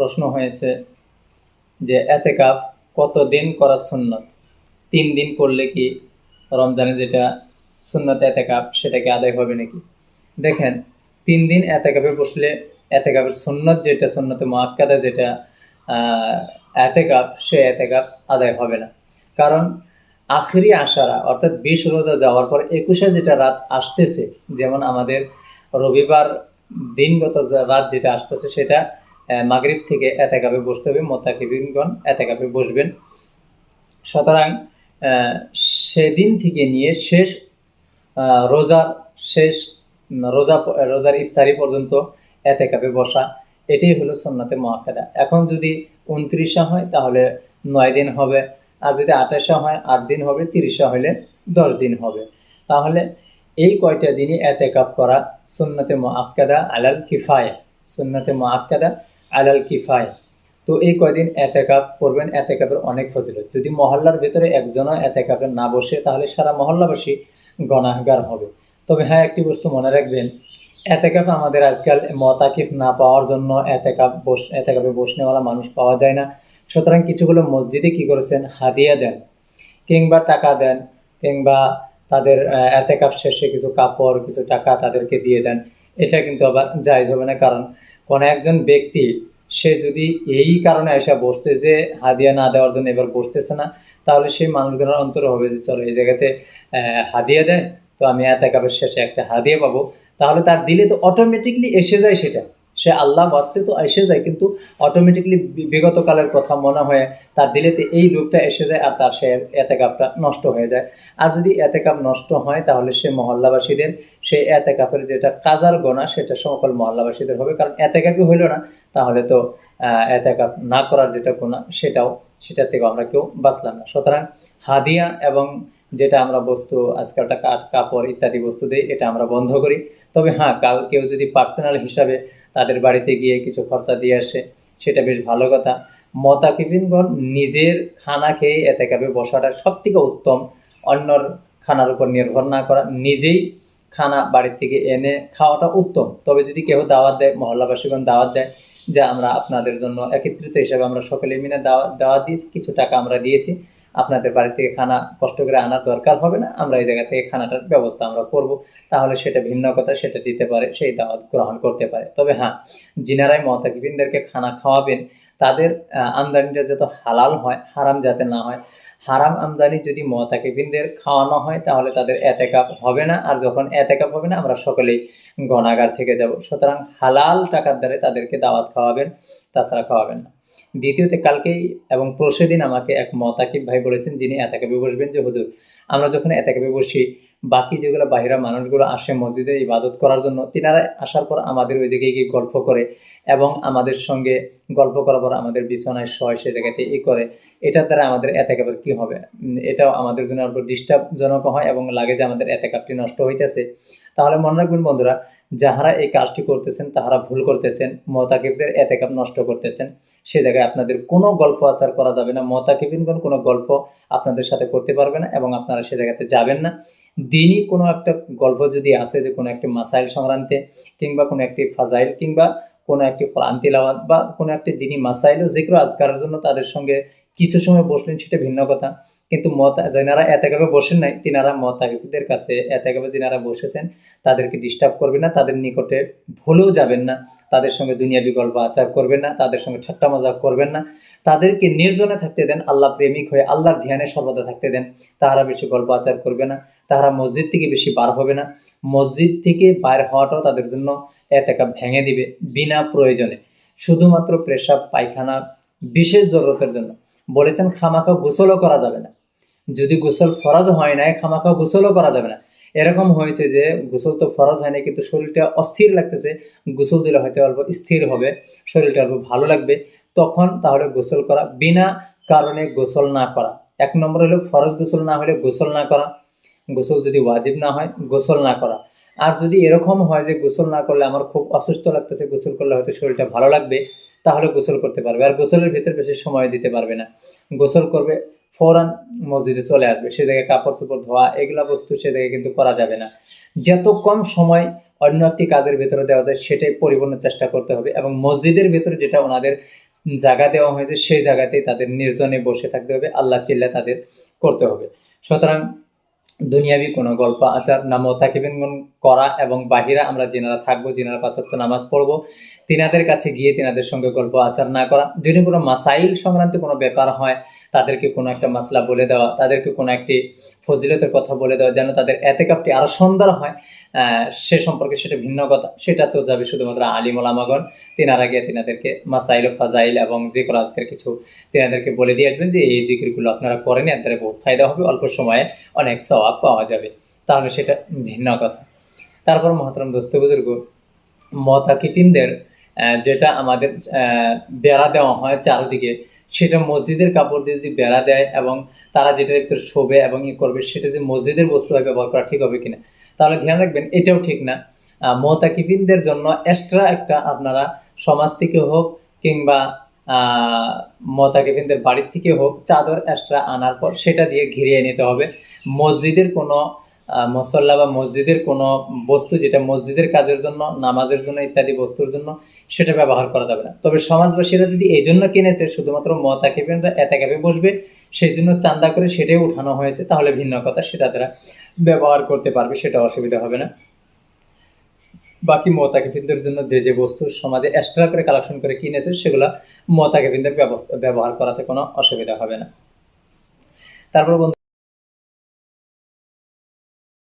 প্রশ্ন হয়েছে যে এতে এতেকাফ কত দিন করা সুন্নত? তিন দিন করলে কি রমজানে যেটা সুন্নত এতেকাফ সেটাকে আদায় হবে নাকি? দেখেন তিন দিন এতেকাফে বসলে এতেকাফের সুন্নত যেটা সুন্নতে মোয়াক্কাদা যেটা আহ, এতেকাফ সে এতেকাফ আদায় হবে না। কারণ আখরি আশারা অর্থাৎ বিশ রোজা যাওয়ার পর একুশে যেটা রাত আসতেছে যেমন আমাদের রবিবার দিনগত রাত যেটা আসতেছে সেটা মাগরিব থেকে এতেকাপে বসতে হবে মোতাকিবিনগণ এতেকাপে বসবেন। সুতরাং সেদিন থেকে নিয়ে শেষ রোজার শেষ রোজা রোজার ইফতারি পর্যন্ত এতেকাপে বসা, এটাই হলো সন্নাতে মহাকাদা এখন যদি উনত্রিশা হয়, তাহলে নয় দিন হবে। আর যদি আঠাশা হয়, আট দিন হবে, তিরিশা হলে দশ দিন হবে। তাহলে এই কয়টা দিনই এতেকাপ করা সুন্নতে মোয়াক্কাদা আলাল কিফায়া। সুন্নতে মোয়াক্কাদা আলাল কিফায়া। তো এই কয়দিন এতেকাপ করবেন এতেকাপের অনেক ফজিলত। যদি মহল্লার ভেতরে একজনও এতেকাপে না বসে, তাহলে সারা মহল্লাবাসী গণাহগার হবে। তবে হ্যাঁ একটি বস্তু মনে রাখবেন এতেকাপ আমাদের আজকাল মতাকিফ না পাওয়ার জন্য এতেকাপ বস এতেকাপে বসনেওয়ালা মানুষ পাওয়া যায় না। সুতরাং কিছুগুলো মসজিদে কি করেছেন? হাদিয়া দেন, কিংবা টাকা দেন, কিংবা তাদের এতেকাপ শেষে কিছু কাপড়, কিছু টাকা তাদেরকে দিয়ে দেন। এটা কিন্তু আবার জায়জ হবে না, কারণ কোনো একজন ব্যক্তি, সে যদি এই কারণে এসে বসতে যে হাদিয়া না দেওয়ার জন্য এবার বসতেছে না, তাহলে সেই মানুষগুলোর অন্তর হবে যে চলো এই জায়গাতে হাদিয়া দেয়, তো আমি এত এতেকাপের শেষে একটা হাদিয়া পাবো। তাহলে তার দিলে তো অটোমেটিকলি এসে যায় সেটা। সে আল্লাহ বাঁচতে তো এসে যায়, কিন্তু অটোমেটিকলি বিগত কালের কথা মনে হয়ে, তার দিলেতে এই লোকটা এসে যায় আর তার সে এতেকাপটা নষ্ট হয়ে যায়। আর যদি এতেকাপ নষ্ট হয়, তাহলে সে মহল্লাবাসীদের সেই এতেকাপের যেটা কাজার গোনা, সেটা সকল মহল্লাবাসীদের হবে। কারণ এতেকাপই হইল না, তাহলে তো এতেকাপ না করার যেটা গোনা সেটাও, সেটার থেকে আমরা কেউ বাঁচলাম না। সুতরাং হাদিয়া এবং যেটা আমরা বস্তু আজকালটা কাঠ, কাপড় ইত্যাদি বস্তু দিই, এটা আমরা বন্ধ করি। তবে হ্যাঁ কাউ- কেউ যদি পার্সোনাল হিসাবে তাদের বাড়িতে গিয়ে কিছু খরচা দিয়ে আসে। সেটা বেশ ভালো কথা। মতাকিবিনগণ নিজের খানা খেয়ে এতেকাবে বসাটা সব থেকে উত্তম। অন্যর খানার উপর নির্ভর না করা, নিজেই খানা বাড়ির থেকে এনে খাওয়াটা উত্তম। তবে যদি কেউ দাওয়াত দেয়, মহল্লাবাসীগণ দাওয়াত দেয় যে, আমরা আপনাদের জন্য একত্রিত হিসাবে আমরা সকলে মিলে দাওয়াত দাওয়াত দিয়েছি, কিছু টাকা আমরা দিয়েছি। আপনাদের বাড়ি থেকে খানা কষ্ট করে আনার দরকার হবে না, আমরা এই জায়গা থেকে খানাটার ব্যবস্থা আমরা করব। তাহলে সেটা ভিন্ন কথা, সেটা দিতে পারে, সেই দাওয়াত গ্রহণ করতে পারে। তবে হ্যাঁ যিনারাই মতাকিবিনদেরকে খানা খাওয়াবেন। তাদের আমদানিটা যাতে হালাল হয়, হারাম যাতে না হয়, হারাম আমদানি যদি মতাকিবিনদের খাওয়ানো হয়, তাহলে তাদের এতেকাপ হবে না। আর যখন এতেকাপ হবে না, আমরা সকলেই গণাগার থেকে যাব। সুতরাং হালাল টাকার দ্বারা তাদেরকে দাওয়াত খাওয়াবেন, তাছাড়া খাওয়াবেন না। দ্বিতীয়তে কালকেই এবং পরশু দিন আমাকে এক মতাকিব ভাই বলেছেন, যিনি এতাকাবে বসবেন যে, হুজুর, আমরা যখন এতাকাবে বসি, বাকি যেগুলো বাহিরা মানুষগুলো আসে মসজিদে ইবাদত করার জন্য, তিনারা আসার পর আমাদের ওই জায়গায় গিয়ে গল্প করে এবং আমাদের সঙ্গে গল্প করার পর আমাদের বিছানায় শয় সে জায়গাতে ই করে। এটার দ্বারা আমাদের এতেকাপের কি হবে? এটাও আমাদের জন্য ডিস্টার্বজনক হয় এবং লাগে যে আমাদের এতেকাপটি নষ্ট হইতেছে। তাহলে মনে রাখবেন বন্ধুরা, যাহারা এই কাজটি করতেছেন, তাহারা ভুল করতেছেন, মতাকিবদের এতেকাপ নষ্ট করতেছেন, সে জায়গায় আপনাদের কোনো গল্প আচার করা যাবে না মতাকিবিনগণ কোনো গল্প আপনাদের সাথে করতে পারবে না এবং আপনারা সে জায়গাতে যাবেন না। দিনই কোনো একটা গল্প যদি আসে যে কোনো একটি মাসাইল সংক্রান্তে কিংবা কোনো একটি ফাজাইল কিংবা কোনো একটি কোরআন তিলাওয়াত বা কোনো একটি দিনই মাসাইলও যেগুলো আজকারের জন্য তাদের সঙ্গে কিছু সময় বসলেন সেটা ভিন্ন কথা। কিন্তু মত যারা এতেকাবে বসেন নাই, তিনারা মতাকিফদের কাছে এতেকাবে যিনারা বসেছেন, তাদেরকে ডিস্টার্ব করবেন না, তাদের নিকটে ভুলেও যাবেন না, তাদের সঙ্গে দুনিয়াবি গল্প আচার করবেন না, তাদের সঙ্গে ঠাট্টা মজাক করবেন না, তাদেরকে নির্জনে থাকতে দেন, আল্লাহ প্রেমিক হয়ে আল্লাহর ধ্যানে সর্বদা থাকতে দেন, তাহারা বেশি গল্প আচার করবে না, তাহারা মসজিদ থেকে বেশি বার হবে না, মসজিদ থেকে বাইর হওয়াটাও তাদের জন্য এতেকা ভেঙে দিবে, বিনা প্রয়োজনে। শুধুমাত্র পেশাব, পায়খানা, বিশেষ জরুরতের জন্য। বলেছেন, খামাখা গোসলও করা যাবে না। যদি গোসল ফরজ হয় নাই, খামাখা গোসলও করা যাবে না। এরকম হয়েছে যে, গোসল তো ফরজ হয় নাই, কিন্তু শরীরটা অস্থির লাগতেছে। গোসল দিলে হয়তো অল্প স্থির হবে, শরীরটা অল্প ভালো লাগবে। তখন তাহলে গোসল করা, বিনা কারণে গোসল না করা। এক নম্বর হলো ফরজ গোসল না হলে গোসল না করা। গোসল যদি ওয়াজিব না হয়, গোসল না করা। আর যদি এরকম হয় যে, গোসল না করলে আমার খুব অসুস্থ লাগতেছে, গোসল করলে হয়তো শরীরটা ভালো লাগবে, তাহলে গোসল করতে পারবে। আর গোসলের ভিতর বেশি সময় দিতে পারবে না। গোসল করবে ফৌরান মসজিদে চলে আসবে। সে জায়গায় কাপড় চোপড় ধোয়া, এগুলা বস্তু সে জায়গায় কিন্তু করা যাবে না। যত কম সময় অন্য একটি কাজের ভেতরে দেওয়া যায়, সেটাই পরিপূর্ণ চেষ্টা করতে হবে এবং মসজিদের ভেতরে যেটা ওনাদের জায়গা দেওয়া হয়েছে, সেই জায়গাতেই তাদের নির্জনে বসে থাকতে হবে। আল্লাহ চিল্লা তাদের করতে হবে। সুতরাং দুনিয়াবি কোনো গল্প, আচার নাম মোতাকিবিন করা এবং বাহিরা আমরা যেনারা থাকব, যেনারা পাঁচত্ব নামাজ পড়ব, তিনাদের কাছে গিয়ে তিনাদের সঙ্গে গল্প, আচার না করা, যদি কোনো মাসাইল সংক্রান্ত কোনো ব্যাপার হয়, তাদেরকে কোনো একটা মাসলা বলে দেওয়া, তাদেরকে কোনো একটি ফজিলতের কথা বলে দেওয়া, যেন তাদের এতেকাপটি আরও সুন্দর হয় সে সম্পর্কে সেটা ভিন্ন কথা। সেটা তো যাবে শুধুমাত্র আলিম ওলামাগণ তিনারা গিয়ে তিনাদেরকে মাসাইল ফাজাইল এবং যে কোনো আজকের কিছু তিনাদেরকে বলে দিয়ে আসবেন যে, এই জিকিরগুলো আপনারা করেন, এর দ্বারা বহুত ফায়দা হবে, অল্প সময়ে অনেক সওয়াব পাওয়া যাবে। তাহলে সেটা ভিন্ন কথা। তারপর মহাতরম দোস্ত বুজুর্গ, মতাকিফিনদের যেটা আমাদের বেড়া দেওয়া হয় চারদিকে সেটা মসজিদের কাপড় দিয়ে যদি বেড়া দেয় এবং তারা যেটার ভিতরে শোবে এবং ই করবে সেটা যে মসজিদের বস্তু হয় ব্যবহার করা ঠিক হবে কিনা? তাহলে ধ্যান রাখবেন এটাও ঠিক না। আহ, মোতাকিফিনদের জন্য এক্সট্রা একটা আপনারা সমাজ থেকে হোক কিংবা আহ, মোতাকিফিনদের বাড়ির থেকে হোক চাদর এক্সট্রা আনার পর সেটা দিয়ে ঘিরিয়ে নিতে হবে। মসজিদের কোনো মসল্লা বা মসজিদের কোনো বস্তু যেটা মসজিদের কাজের জন্য, নামাজের জন্য ইত্যাদি বস্তুর জন্য সেটা ব্যবহার করা যাবে না। তবে সমাজবাসীরা যদি এই জন্য কিনেছে, শুধুমাত্র মতাকিফিনরা এতাকাবে বসবে, সেই জন্য চান্দা করে সেটাই উঠানো হয়েছে, তাহলে ভিন্ন কথা, সেটা তারা ব্যবহার করতে পারবে, সেটা অসুবিধা হবে না। বাকি মোতাকিফিনদের জন্য যে যে বস্তু সমাজে এক্সট্রা করে কালেকশন করে কিনেছে, সেগুলো মোতাকিফিনদের ব্যবস্থা, ব্যবহার করাতে কোনো অসুবিধা হবে না। তারপর